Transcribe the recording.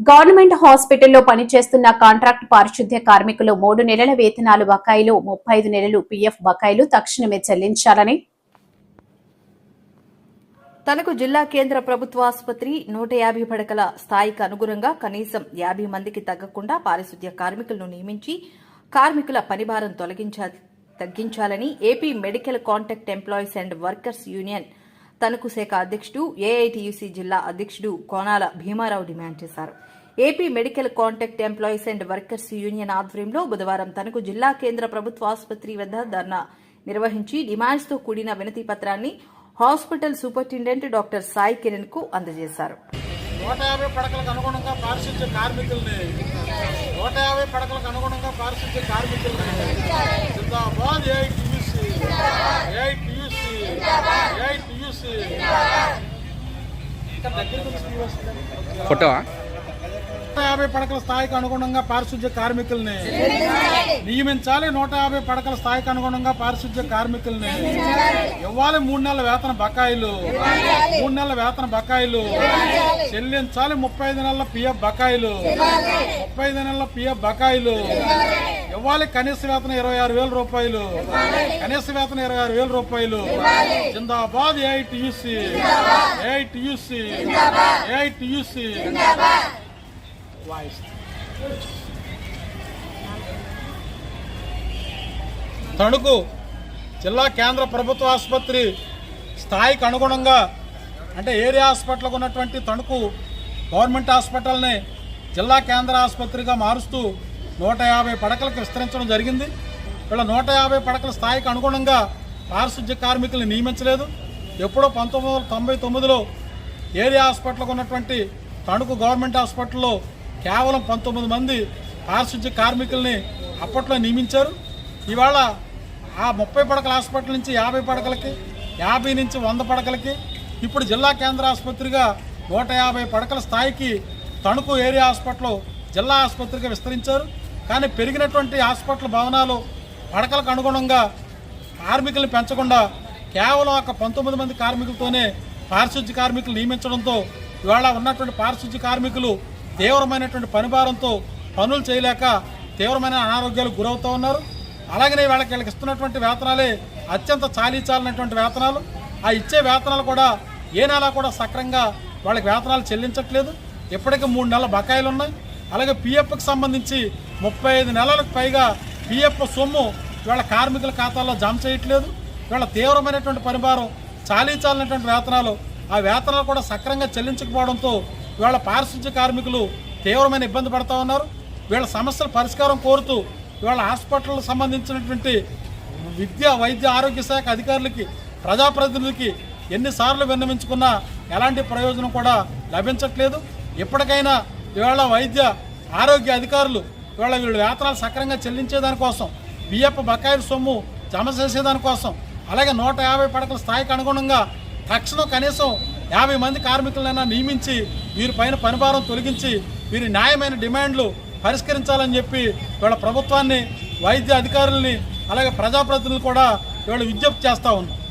Government హాస్పిటల్లో పనిచేస్తున్న contract పారిశుద్ధ్య కార్మికులు మూడు నెలల వేతనాలు బకాయిలు ముప్పై ఐదు నెలలు పీఎఫ్ బకాయిలు తక్షణమే చెల్లించాలని. తనకు జిల్లా కేంద్ర ప్రభుత్వ ఆసుపత్రి నూట యాభై పడకల స్థాయికి అనుగుణంగా కనీసం యాభై మందికి తగ్గకుండా పారిశుద్ధ్య కార్మికులను నియమించి కార్మికుల పనిభారం తొలగించా తగ్గించాలని AP medical contact employees and workers union Tanuku శాఖ అధ్యక్షుడు ఏఐటియుసి జిల్లా అధ్యక్షుడు కోనాల భీమారావు డిమాండ్ చేశారు. AP medical contact employees and workers union ఆధ్వర్యంలో బుధవారం తణుకు జిల్లా కేంద్ర ప్రభుత్వ ఆసుపత్రి వద్ద ధర్నా నిర్వహించి డిమాండ్స్తో కూడిన వినతి పత్రాన్ని హాస్పిటల్ సూపరింటెండెంట్ డాక్టర్ సాయి కిరణ్కు అందజేశారు. నూట యాభై పడకలకు అనుగుణంగా పారిశుద్ధ్య కార్మికుల్ని నూట యాభై పడకలకు అనుగుణంగా పారిశుద్ధ్య కార్మికుల్ని జిందాబాద్ ఏఐటియుసి ఏఐటియుసి ఫోటో యాభై పడకల స్థాయికి అనుగుణంగా పారిశుద్ధ్య కార్మికుల్ని నియమించాలి. నూట యాభై పడకల స్థాయికి అనుగుణంగా పారిశుద్ధ్య కార్మికుల్ని ఇవ్వాలి. మూడు నెలల వేతన బకాయిలు మూడు నెలల వేతన బకాయిలు చెల్లించాలి. ముప్పై ఐదు నెలల పిఎఫ్ బకాయిలు ముప్పై ఐదు నెలల పిఎఫ్ బకాయిలు ఇవ్వాలి. కనీస వేతన ఇరవై ఆరు వేల రూపాయలు కనీస వేతన ఇరవై ఆరు వేల రూపాయలు జిందాబాద్ AITUC AITUC AITUC voice Tanuku జిల్లా కేంద్ర ప్రభుత్వ ఆసుపత్రి స్థాయికి అనుగుణంగా అంటే ఏరియా హాస్పిటల్కు ఉన్నటువంటి తణుకు గవర్నమెంట్ హాస్పిటల్ని జిల్లా కేంద్ర ఆసుపత్రిగా మారుస్తూ నూట యాభై పడకలకు విస్తరించడం జరిగింది. ఇలా నూట యాభై పడకల స్థాయికి అనుగుణంగా పారిశుద్ధ్య కార్మికుల్ని నియమించలేదు. ఎప్పుడో పంతొమ్మిది వందల తొంభై తొమ్మిదిలో ఏరియా హాస్పిటల్కు ఉన్నటువంటి తణుకు గవర్నమెంట్ హాస్పిటల్లో కేవలం పంతొమ్మిది మంది పారిశుద్ధ్య కార్మికుల్ని అప్పట్లో నియమించారు. ఇవాళ ఆ ముప్పై పడకల హాస్పిటల్ నుంచి యాభై పడకలకి యాభై నుంచి వంద పడకలకి ఇప్పుడు జిల్లా కేంద్ర ఆసుపత్రిగా నూట యాభై పడకల స్థాయికి తణుకు ఏరియా హాస్పిటల్ జిల్లా ఆసుపత్రిగా విస్తరించారు. కానీ పెరిగినటువంటి హాస్పిటల్ భవనాలు పడకలకు అనుగుణంగా కార్మికుల్ని పెంచకుండా కేవలం ఒక పంతొమ్మిది మంది కార్మికులతోనే పారిశుద్ధ్య కార్మికులు నియమించడంతో ఇవాళ ఉన్నటువంటి పారిశుద్ధ్య కార్మికులు తీవ్రమైనటువంటి పనిభారంతో పనులు చేయలేక తీవ్రమైన అనారోగ్యాలకు గురవుతూ ఉన్నారు. అలాగనే వాళ్ళకి వీళ్ళకి ఇస్తున్నటువంటి వేతనాలే అత్యంత చాలీచాలన్నటువంటి వేతనాలు. ఆ ఇచ్చే వేతనాలు కూడా ఏ నెల కూడా సక్రంగా వాళ్ళకి వేతనాలు చెల్లించట్లేదు. ఇప్పటికీ మూడు నెలల బకాయిలు ఉన్నాయి. అలాగే పిఎఫ్కి సంబంధించి ముప్పై ఐదు నెలలకు పైగా పిఎఫ్ సొమ్ము వీళ్ళ కార్మికుల ఖాతాల్లో జమ చేయట్లేదు. వీళ్ళ తీవ్రమైనటువంటి పనిభారం చాలీ చాలినటువంటి వేతనాలు ఆ వేతనాలు కూడా సక్రంగా చెల్లించకపోవడంతో ఇవాళ పారిశుద్ధ్య కార్మికులు తీవ్రమైన ఇబ్బంది పడుతూ ఉన్నారు. వీళ్ళ సమస్యల పరిష్కారం కోరుతూ ఇవాళ హాస్పిటల్ సంబంధించినటువంటి విద్య వైద్య ఆరోగ్య శాఖ అధికారులకి ప్రజాప్రతినిధులకి ఎన్నిసార్లు విన్నవించుకున్నా ఎలాంటి ప్రయోజనం కూడా లభించట్లేదు. ఇప్పటికైనా ఇవాళ వైద్య ఆరోగ్య అధికారులు ఇవాళ వీళ్ళ వేతనాలు సక్రంగా చెల్లించేదానికోసం బియ్యపు బకాయిల సొమ్ము జమ చేసేదానికోసం అలాగే నూట యాభై పడకల స్థాయికి అనుగుణంగా తక్షణం కనీసం యాభై మంది కార్మికులైనా నియమించి వీరి పైన పనిభారం తొలగించి వీరి న్యాయమైన డిమాండ్లు పరిష్కరించాలని చెప్పి వీళ్ళ ప్రభుత్వాన్ని వైద్య అధికారుల్ని అలాగే ప్రజాప్రతినిధులు కూడా వీళ్ళు విజ్ఞప్తి చేస్తూ ఉన్నారు.